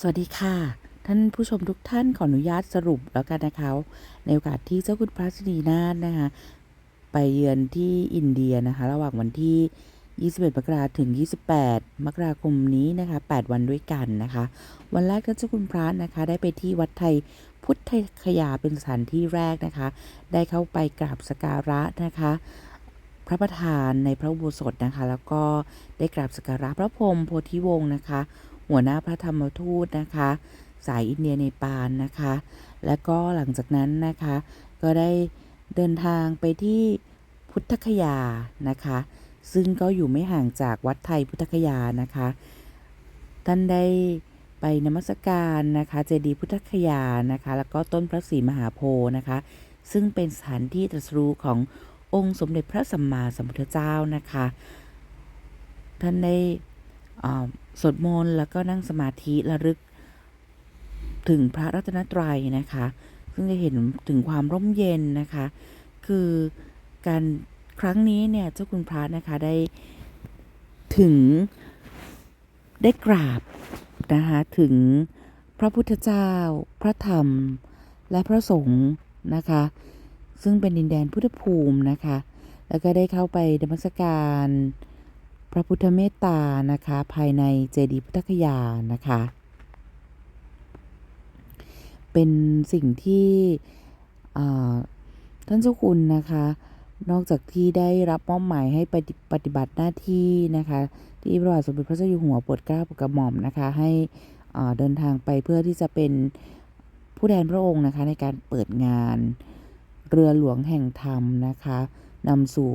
สวัสดีค่ะ ท่านผู้ชมทุกท่านขออนุญาตสรุปแล้วกันนะคะในโอกาสที่เจ้าคุณพระสินีนาถนะคะ ไปเยือนที่อินเดียนะคะ ระหว่างวันที่ 21 มกราถึง 28 มกราคมนี้นะคะ 8 วันด้วยกันนะคะ วันแรกท่านเจ้าคุณพระนะคะ ได้ไปที่วัดไทยพุทธคยาเป็นสถานที่แรกนะคะ ได้เข้าไปกราบสการะนะคะพระประธานในพระอุโบสถนะคะ แล้วก็ได้กราบสกการะพระพรหมโพธิวงศ์นะคะ หัวหน้าพระธรรมทูตนะคะ สายอินเดียในปานนะคะ แล้วก็หลังจากนั้นนะคะ ก็ได้เดินทางไปที่พุทธคยานะคะ ซึ่งก็อยู่ไม่ห่างจากวัดไทยพุทธคยานะคะ ท่านได้ไปนมัสการนะคะเจดีย์พุทธคยานะคะ แล้วก็ต้นพระศรีมหาโพธิ์นะคะ ซึ่งเป็นสถานที่ตรัสรู้ขององค์สมเด็จพระสัมมาสัมพุทธเจ้านะคะ ท่านได้ สวดมนต์แล้วก็นั่งสมาธิระลึกถึงพระรัตนตรัยนะคะ ซึ่งจะเห็นถึงความร่มเย็นนะคะ คือการครั้งนี้เนี่ยเจ้าคุณพระนะคะได้ถึงได้กราบนะคะถึงพระพุทธเจ้า พระธรรม และพระสงฆ์นะคะ ซึ่งเป็นดินแดนพุทธภูมินะคะ แล้วก็ได้เข้าไปนมัสการ พระพุทธเมตตานะคะ ภายในเจดีย์พุทธคยานะคะ เป็นสิ่งที่ท่านเจ้าคุณนะคะ นอกจากที่ได้รับมอบหมายให้ปฏิปฏิบัติหน้าที่นะคะ ที่พระบาทสมเด็จพระเจ้าอยู่หัวโปรดเกล้าโปรดกระหม่อมนะคะ ให้เดินทางไปเพื่อที่จะเป็นผู้แทนพระองค์นะคะในการเปิดงานเรือหลวงแห่งธรรมนะคะนำสู่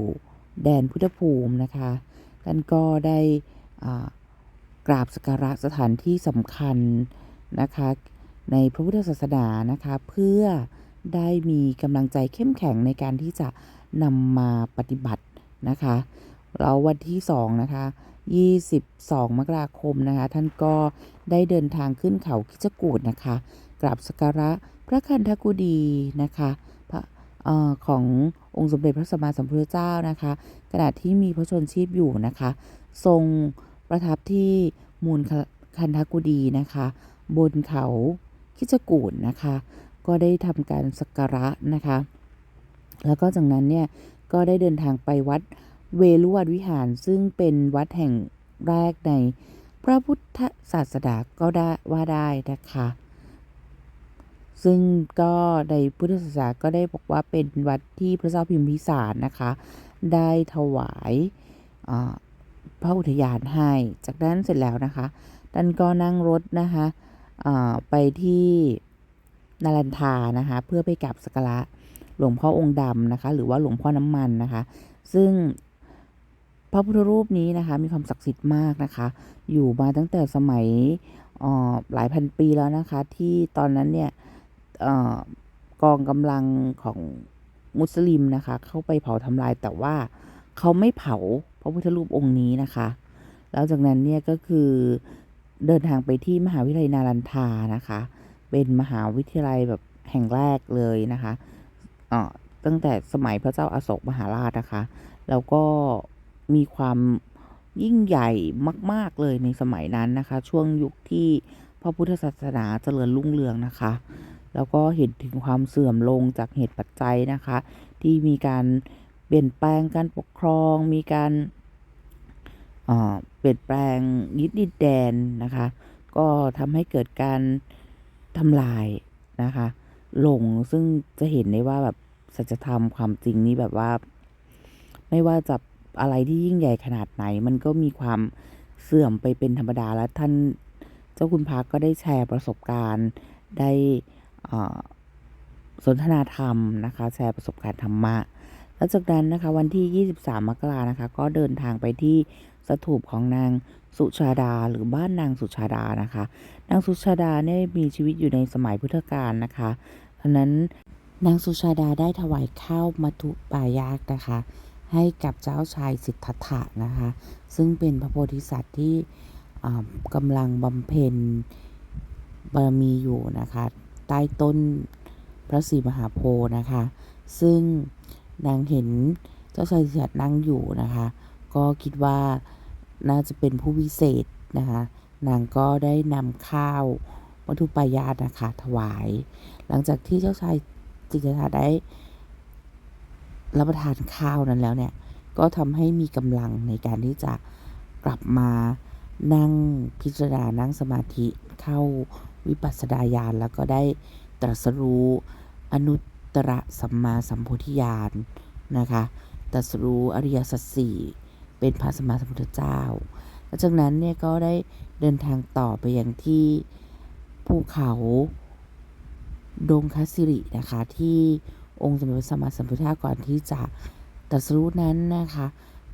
แดนพุทธภูมินะคะ ท่านก็ได้กราบสักการะสถานที่สำคัญนะคะในพระพุทธศาสนานะคะเพื่อได้มีกำลังใจเข้มแข็งในการที่จะนำมาปฏิบัตินะคะแล้ววันที่2นะคะ22 มกราคมนะคะท่านก็ได้เดินทางขึ้นเขาคิจกูฏนะคะกราบสักการะพระคันธกุฎีนะคะพระ ขององค์สมเด็จพระสัมมาสัมพุทธเจ้านะคะขณะที่มีพระชนชีพอยู่นะคะ ทรงประทับที่มูลคันธกุฎีนะคะ บนเขาคิจกูฏนะคะ ก็ได้ทำการสักการะนะคะ แล้วก็จากนั้นเนี่ยก็ได้เดินทางไปวัดเวลุวันวิหารซึ่งเป็นวัดแห่งแรกในพระพุทธศาสนาก็ได้ว่าได้นะคะ ซึ่งก็ในพุทธศาสนาก็ได้บอกว่าเป็นวัดที่พระเจ้าพิมพิสารนะคะ ได้ถวายพระอุทยานให้ จากนั้นเสร็จแล้วนะคะท่านก็นั่งรถนะคะไปที่นารันทานะคะ เพื่อไปกราบสักการะหลวงพ่อองค์ดำนะคะ หรือว่าหลวงพ่อน้ำมันนะคะ ซึ่งพระพุทธรูปนี้นะคะ มีความศักดิ์สิทธิ์มากนะคะ อยู่มาตั้งแต่สมัยหลายพันปีแล้วนะคะ ที่ตอนนั้นเนี่ยเกองกำลังของมุสลิมนะคะ เข้าไปเผาทำลายแต่ว่าเขาไม่เผาพระพุทธรูปองค์นี้นะคะ แล้วจากนั้นเนี่ยก็คือเดินทางไปที่มหาวิทยาลัยนารันทานะคะ เป็นมหาวิทยาลัยแบบแห่งแรกเลยนะคะเอ่อตั้งแต่สมัยพระเจ้าอาโศกมหาราชนะคะ แล้วก็มีความยิ่งใหญ่มาก ๆ เลยในสมัยนั้นนะคะ ช่วงยุคที่พระพุทธศาสนาเจริญรุ่งเรืองนะคะ แล้วก็เห็นถึงความเสื่อมลงจากเหตุปัจจัยนะคะ ที่มีการเปลี่ยนแปลงการปกครอง มีการเปลี่ยนแปลงยึดดินแดนนะคะ ก็ทำให้เกิดการทำลายนะคะลงซึ่งจะเห็นได้ว่าแบบสัจธรรมความจริงนี่แบบว่า ไม่ว่าจะอะไรที่ยิ่งใหญ่ขนาดไหน มันก็มีความเสื่อมไปเป็นธรรมดาแล้วท่านเจ้าคุณพักก็ได้แชร์ประสบการณ์ได้ สนทนาธรรมนะคะ แชร์ประสบการณ์ธรรมะ แล้วจากนั้นนะคะ วันที่ 23 มกรานะคะ ก็เดินทางไปที่สถูปของนางสุชาดาหรือบ้านนางสุชาดานะคะ นางสุชาดาเนี่ยมีชีวิตอยู่ในสมัยพุทธกาลนะคะเพราะนั้นนางสุชาดาได้ถวายข้าวมัทุปายากนะคะ ให้กับเจ้าชายสิทธัตถะนะคะ ซึ่งเป็นพระโพธิสัตว์ที่กำลังบำเพ็ญบารมีอยู่นะคะ ใต้ต้นพระศรีมหาโพธิ์นะคะ ซึ่งนางเห็นเจ้าชายสิทธัตถะนั่งอยู่นะคะ ก็คิดว่าน่าจะเป็นผู้วิเศษนะคะ นางก็ได้นำข้าววัตถุปายาตนะคะถวาย หลังจากที่เจ้าชายจิตรชาได้ รับประทานข้าวนั้นแล้วเนี่ย ก็ทำให้มีกำลังในการที่จะกลับมานั่งพิจารณานั่งสมาธิเข้า วิปัสสนาญาณแล้วก็ได้ตรัสรู้อนุตตรสัมมาสัมโพธิญาณนะคะตรัสรู้อริยสัจสี่เป็นพระสัมมาสัมพุทธเจ้าหลังจากนั้นเนี่ยก็ได้เดินทางต่อไปยังที่ภูเขาดงคัสสิรินะคะที่องค์สมเด็จพระสัมมาสัมพุทธเจ้าก่อนที่จะตรัสรู้นั้นนะคะ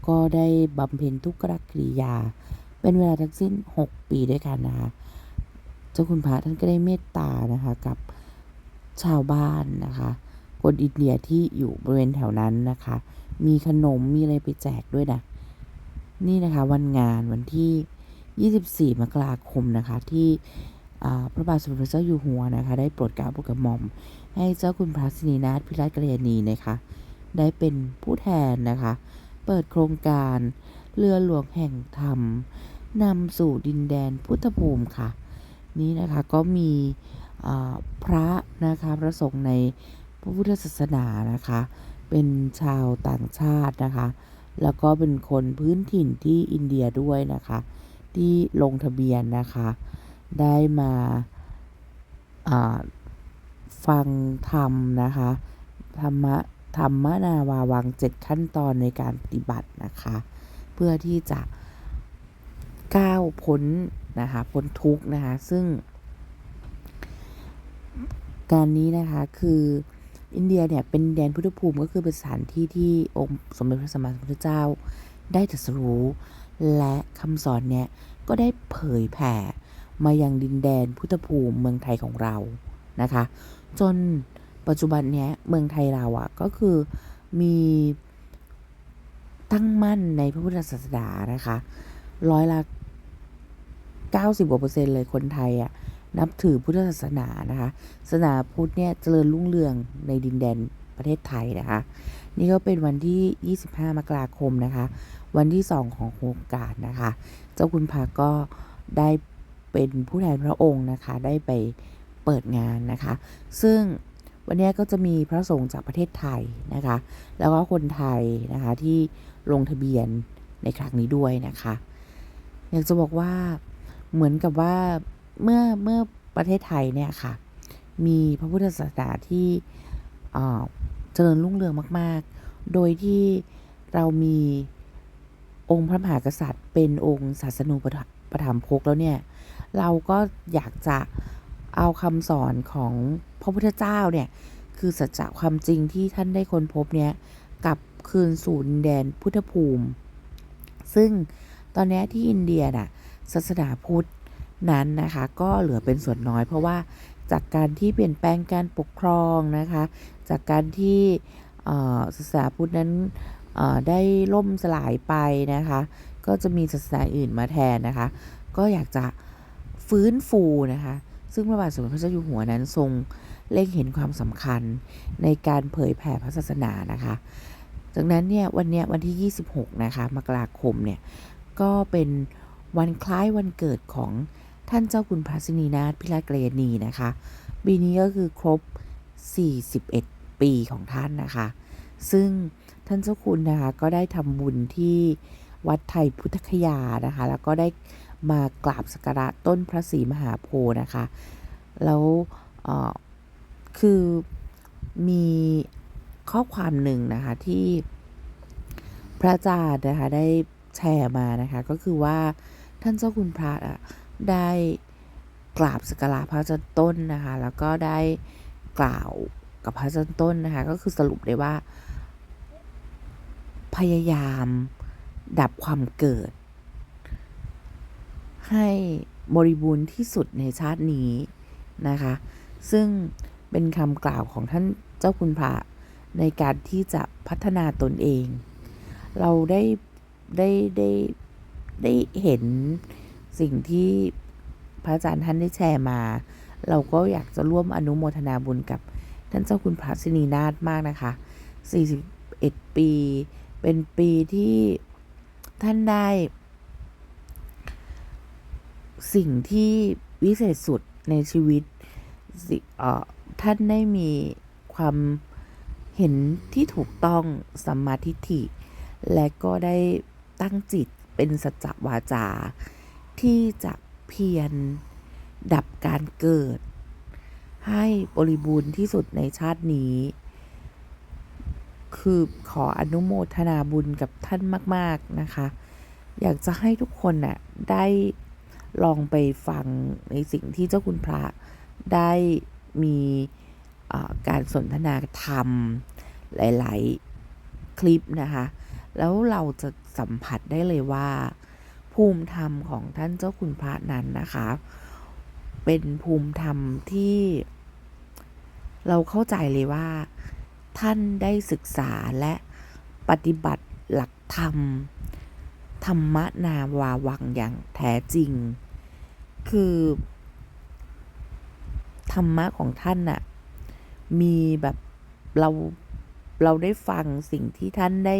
ก็ได้บำเพ็ญทุกขกิริยา เป็นเวลาทั้งสิ้น 6 ปีด้วยกันนะคะ จ้าคุณพระท่านก็ได้เมตตานะคะกับชาวบ้านนะคะ คนอินเดียที่อยู่บริเวณแถวนั้นนะคะ มีขนมมีอะไรไปแจกด้วยนะนี่นะคะวันงานวันที่ 24 มกราคมนะคะ ที่พระบาทสมเด็จพระเจ้าอยู่หัวนะคะ ได้โปรดเกล้าโปรดกระหม่อม ให้เจ้าคุณพระสินีนาถพิรัตกัลยาณีนะคะ ได้เป็นผู้แทนนะคะ เปิดโครงการเรือหลวงแห่งธรรมนำสู่ดินแดนพุทธภูมิค่ะ นี้นะคะก็มีพระนะคะพระสงฆ์ในพระพุทธศาสนานะคะ เป็นชาวต่างชาตินะคะ แล้วก็เป็นคนพื้นถิ่นที่อินเดียด้วยนะคะ ที่ลงทะเบียนนะคะ ได้มาอ่าฟังธรรมนะคะธรรมะธรรมนาวาวังเจ็ดขั้นตอนในการปฏิบัตินะคะ เพื่อที่จะก้าวพ้น นะคะพ้นทุกข์นะคะ ซึ่ง การนี้นะคะคืออินเดียเนี่ยเป็นแดนพุทธภูมิก็คือเป็นสถานที่ที่องค์สมเด็จพระสัมมาสัมพุทธเจ้า ได้ตรัสรู้ และคำสอนเนี่ยก็ได้เผยแผ่มายังดินแดนพุทธภูมิเมืองไทยของเรานะคะ จนปัจจุบันเนี้ยเมืองไทยเราอะ่ะก็คือมีตั้งมั่นในพระพุทธศาสนานะคะ ร้อยละ 90กว่าเปอร์เซ็นต์เลยคนไทยอะ่ะนับถือพุทธศาสนานะคะศาสนาพุทธเนี่ยเจริญรุ่งเรืองในดินแดนประเทศไทยนะคะ นี่ก็เป็นวันที่ 25 มกราคมนะคะ วันที่ 2 ของโครงการนะคะ เจ้าคุณพาก็ได้เป็นผู้แทนพระองค์นะคะ ได้ไปเปิดงานนะคะ ซึ่งวันนี้ก็จะมีพระสงฆ์จากประเทศไทยนะคะ แล้วก็คนไทยนะคะที่ลงทะเบียนในครั้งนี้ด้วยนะคะ อยากจะบอกว่า เหมือนกับว่าเมื่อเมื่อประเทศไทยเนี่ยค่ะ มีพระพุทธศาสนาที่เจริญรุ่งเรืองมาก ๆ โดยที่เรามีองค์พระมหากษัตริย์ เป็นองค์ศาสนูปประถมภกแล้วเนี่ย เราก็อยากจะเอาคำสอนของพระพุทธเจ้าเนี่ย คือสัจจะความจริงที่ท่านได้ค้นพบเนี่ยกลับคืนสู่ดินแดนพุทธภูมิ ซึ่งตอนนี้ที่อินเดียน่ะ ศาสนาพุทธนั้นนะคะ ก็เหลือเป็นส่วนน้อย เพราะว่าจากการที่เปลี่ยนแปลงการปกครองนะคะ จากการที่ศาสนาพุทธนั้นได้ล่มสลายไปนะคะ ก็จะมีศาสนาอื่นมาแทนนะคะ ก็อยากจะฟื้นฟูนะคะ ซึ่งพระบาทสมเด็จพระเจ้าอยู่หัวนั้นทรงเล็งเห็นความสำคัญในการเผยแผ่พระศาสนานะคะจากนั้นเนี่ยวันเนี้ยวันที่ 26 นะคะมกราคมเนี่ยก็เป็น วันคล้ายวันเกิดของท่านเจ้าคุณพระสินีนาถพิราเกรยนีนะคะปีนี้ก็คือครบ 41 ปีของท่านนะคะ ซึ่งท่านเจ้าคุณนะคะก็ได้ทำบุญที่วัดไทยพุทธคยานะคะ แล้วก็ได้มากราบสักการะต้นพระศรีมหาโพธิ์นะคะ แล้วคือมีข้อความหนึ่งนะคะที่พระอาจารย์นะคะได้แชร์มานะคะ ก็คือว่า ท่านเจ้าคุณพระอะได้กราบสักการะพระจารย์ต้นนะคะ แล้วก็ได้กล่าวกับพระจารย์ต้นนะคะ ก็คือสรุปได้ว่า พยายามดับความเกิด ให้บริบูรณ์ที่สุดในชาตินี้นะคะ ซึ่งเป็นคำกล่าวของท่านเจ้าคุณพระในการที่จะพัฒนาตนเอง เราได้ได้ได้ ได้เห็นสิ่งที่พระอาจารย์ท่านได้แชร์มา เราก็อยากจะร่วมอนุโมทนาบุญกับท่านเจ้าคุณพระสินีนาถมากนะคะ 41 ปี เป็นปีที่ท่านได้ สิ่งที่วิเศษสุดในชีวิตท่านได้มีความเห็นที่ถูกต้องสัมมาทิฏฐิ และก็ได้ตั้งจิต เป็นสัจวาจา ที่จะเพียรดับการเกิด ให้บริบูรณ์ที่สุดในชาตินี้ คือขออนุโมทนาบุญกับท่านมาก ๆ นะคะ อยากจะให้ทุกคนน่ะได้ลองไปฟังในสิ่งที่เจ้าคุณพระได้มีการสนทนาธรรมหลาย ๆ คลิปนะคะ แล้วเราจะสัมผัสได้เลยว่า ภูมิธรรมของท่านเจ้าคุณพระนั้นนะคะ เป็นภูมิธรรมที่ เราเข้าใจเลยว่า ท่านได้ศึกษาและปฏิบัติหลักธรรม ธรรมนาวาวังอย่างแท้จริง คือ ธรรมะของท่านน่ะมีแบบเราเราได้ฟังสิ่งที่ท่านได้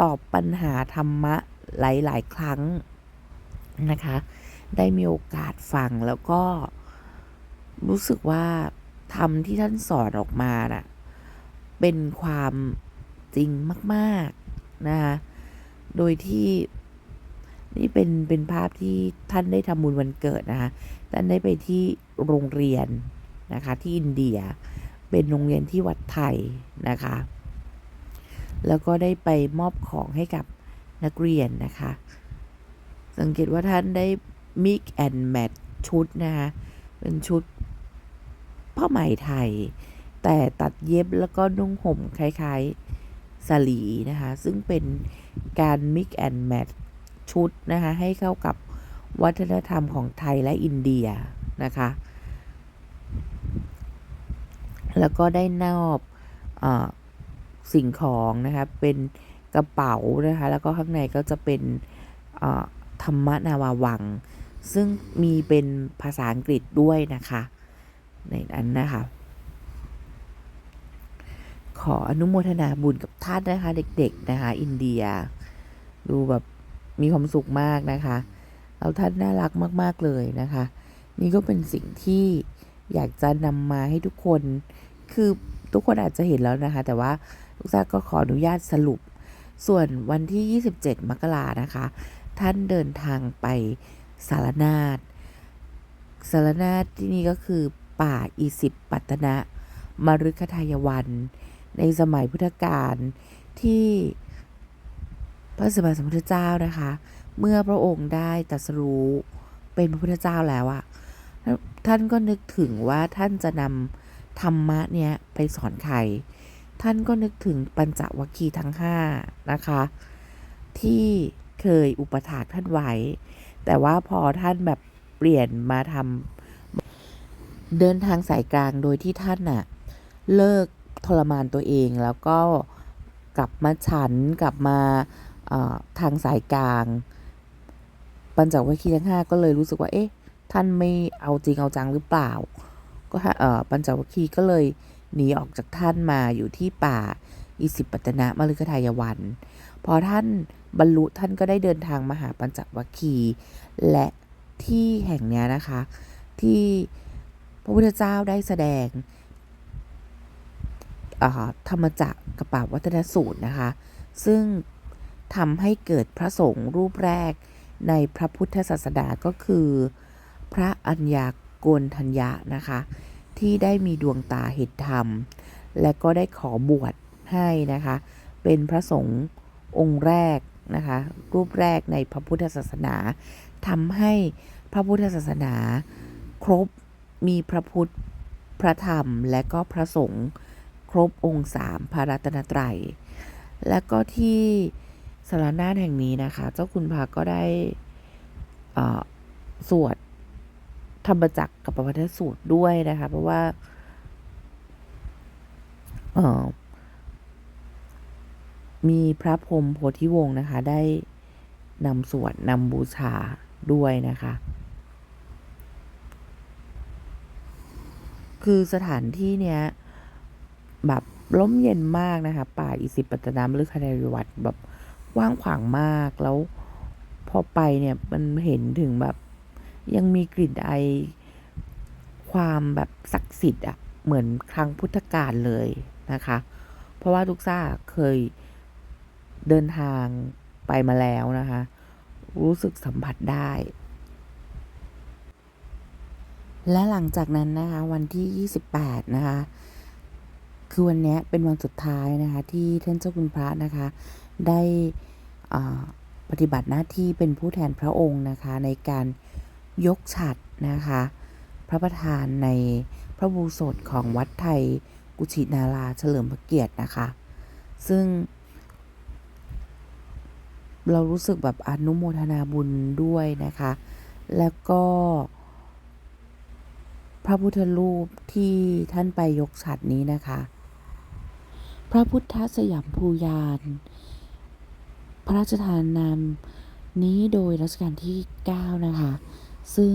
ตอบปัญหาธรรมะหลาย ๆ ครั้งนะคะ ได้มีโอกาสฟังแล้วก็รู้สึกว่าธรรมที่ท่านสอนออกมาน่ะเป็นความจริงมาก ๆ นะคะ โดยที่นี่เป็นเป็นภาพที่ท่านได้ทำบุญวันเกิดนะคะ ท่านได้ไปที่โรงเรียนนะคะที่อินเดีย เป็นโรงเรียนที่วัดไทยนะคะ แล้วก็ได้ไปมอบของให้กับนักเรียนนะคะ สังเกตว่าท่านได้ mix and match ชุดนะคะ เป็นชุดผ้าไหมไทย แต่ตัดเย็บแล้วก็นุ่งห่มคล้ายๆสลีนะคะ ซึ่งเป็นการ mix and match ชุดนะคะ ให้เข้ากับวัฒนธรรมของไทยและอินเดียนะคะ แล้วก็ได้นอบอ สิ่งของนะคะเป็นกระเป๋านะคะแล้วก็ข้างในก็จะเป็นธรรมนาวาวัง ซึ่งมีเป็นภาษาอังกฤษด้วยนะคะในนั้นนะคะ ขออนุโมทนาบุญกับท่านนะคะ เด็กๆนะคะอินเดีย ดูแบบมีความสุขมากนะคะแล้วท่านน่ารักมากๆเลยนะคะ นี่ก็เป็นสิ่งที่อยากจะนำมาให้ทุกคนคือทุกคนอาจจะเห็นแล้วนะคะ แต่ว่า ลูกซ่านก็ขออนุญาตสรุป ส่วนวันที่ 27 มกรานะคะ ท่านเดินทางไปสารนาฏสารนาฏที่นี่ก็คือป่าอีสิปปัตนะมฤคทายวัน ในสมัยพุทธกาลที่พระสมมาสมพุทธเจ้านะคะ เมื่อพระองค์ได้ตรัสรู้เป็นพระพุทธเจ้าแล้วอะท่านก็นึกถึงว่าท่านจะนำธรรมะเนี้ยไปสอนใคร ท่านก็นึกถึงปัญจวัคคีย์ทั้งห้านะคะ ที่เคยอุปถากท่านไว้ แต่ว่าพอท่านแบบเปลี่ยนมาทำเดินทางสายกลางโดยที่ท่านน่ะเลิกทรมานตัวเองแล้วก็กลับมาฉันกลับมาทางสายกลาง ปัญจวัคคีย์ทั้งห้าก็เลยรู้สึกว่าเอ๊ะท่านไม่เอาจริงเอาจังหรือเปล่า ก็เออปัญจวัคคีย์ก็เลย หนีออกจากท่านมาอยู่ที่ป่าอิสิปตนะมฤคทายวัน พอท่านบรรลุท่านก็ได้เดินทางมาหาปัญจวัคคีย์และที่แห่งเนี้ยนะคะ ที่พระพุทธเจ้าได้แสดงธรรมจักรกระปาวัฒนสูตรนะคะ ซึ่งทำให้เกิดพระสงฆ์รูปแรกในพระพุทธศาสนาก็คือ พระอัญญาโกณทัญญะนะคะ ที่ได้มีดวงตาเห็นธรรม และก็ได้ขอบวชให้นะคะ เป็นพระสงฆ์องค์แรกนะคะ รูปแรกในพระพุทธศาสนาทำให้พระพุทธศาสนา ครบมีพระพุทธพระธรรมและก็พระสงฆ์ครบองค์สามพระรัตนตรัย และก็ที่สารนาแห่งนี้นะคะ เจ้าคุณพาก็ได้สวด ธรรมจักรกับปวัตสูตรด้วยนะคะ เพราะว่าเออมีพระพรมโพธิวงศ์นะคะ ได้นำสวดนำบูชาด้วยนะคะ คือสถานที่เนี้ยแบบร่มเย็นมากนะคะ ป่าอิสิปตนามฤคทายวัดแบบกว้างขวางมากแล้วพอไปเนี่ยมันเห็นถึงแบบ ยังมีกลิ่นไอความแบบศักดิ์สิทธิ์อะเหมือนครั้งพุทธกาลเลยนะคะ เพราะว่าทุกซ่าเคยเดินทางไปมาแล้วนะคะ รู้สึกสัมผัสได้ และหลังจากนั้นนะคะ วันที่ 28 นะคะ คือวันนี้เป็นวันสุดท้ายนะคะ ที่ท่านเจ้าคุณพระนะคะ ได้ปฏิบัติหน้าที่เป็นผู้แทนพระองค์นะคะในการ ยกฉัดนะคะ พระประธานในพระบูสดของวัดไทยกุชินาราเฉลิมพระเกียรตินะคะ ซึ่ง เรารู้สึกแบบอนุโมทนาบุญด้วยนะคะ แล้วก็ พระพุทธรูปที่ท่านไปยกฉัดนี้นะคะ พระพุทธสยามภูยานพระราชทานนามนี้โดยรัชกาลที่ 9 นะคะ ซึ่ง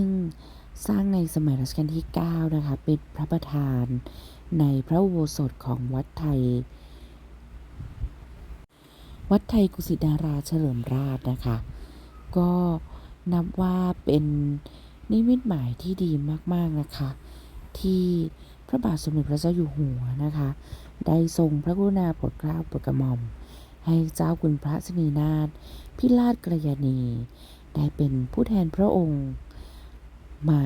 สร้างในสมัยรัชกาลที่ 9 นะคะ เป็นพระประธานในพระอุโบสถของวัดไทย วัดไทยกุสินาราเฉลิมราชนะคะ ก็นับว่าเป็นนิมิตหมายที่ดีมาก ๆ นะคะ ที่พระบาทสมเด็จพระเจ้าอยู่หัวนะคะ ได้ทรงพระกรุณาโปรดเกล้าโปรดกระหม่อม ให้เจ้าคุณพระสินีนาถพิราชกระยาณี ได้เป็นผู้แทนพระองค์ มา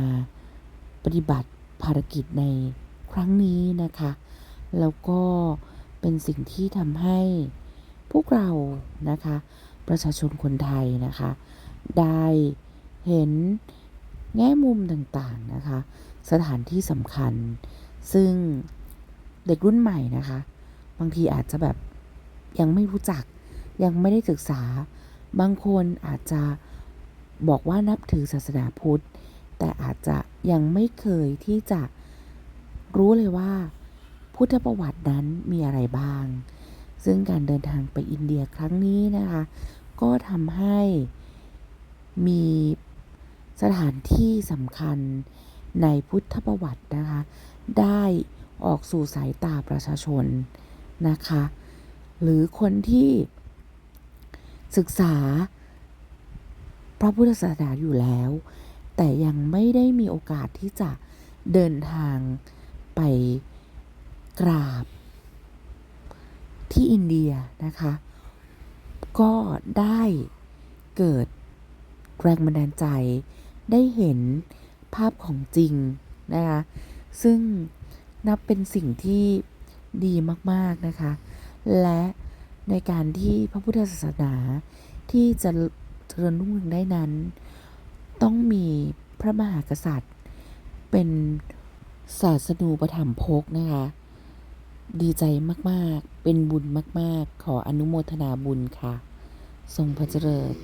ปฏิบัติภารกิจในครั้งนี้นะคะ แล้วก็เป็นสิ่งที่ทำให้พวกเรานะคะ ประชาชนคนไทยนะคะ ได้เห็นแง่มุมต่างๆนะคะ สถานที่สำคัญ ซึ่งเด็กรุ่นใหม่นะคะ บางทีอาจจะแบบยังไม่รู้จักยังไม่ได้ศึกษา บางคนอาจจะบอกว่านับถือศาสนาพุทธ แต่อาจจะยังไม่เคยที่จะรู้เลยว่า พุทธประวัตินั้นมีอะไรบ้าง ซึ่งการเดินทางไปอินเดียครั้งนี้นะคะ ก็ทำให้มีสถานที่สำคัญในพุทธประวัตินะคะ ได้ออกสู่สายตาประชาชนนะคะ หรือคนที่ศึกษาพระพุทธศาสนาอยู่แล้ว แต่ยังไม่ได้มีโอกาสที่จะเดินทางไปกราบ ที่อินเดียนะคะ ก็ได้เกิดแรงบันดาลใจได้เห็นภาพของจริงนะคะซึ่งนับเป็นสิ่งที่ดีมากๆนะคะ และในการที่พระพุทธศาสนาที่จะเจริญรุ่งเรืองได้นั้น ต้องมีพระมหากษัตริย์ เป็นศาสนูปถัมภกนะคะ ดีใจมาก ๆ เป็นบุญมาก ๆ ขออนุโมทนาบุญค่ะ ทรงพระเจริญ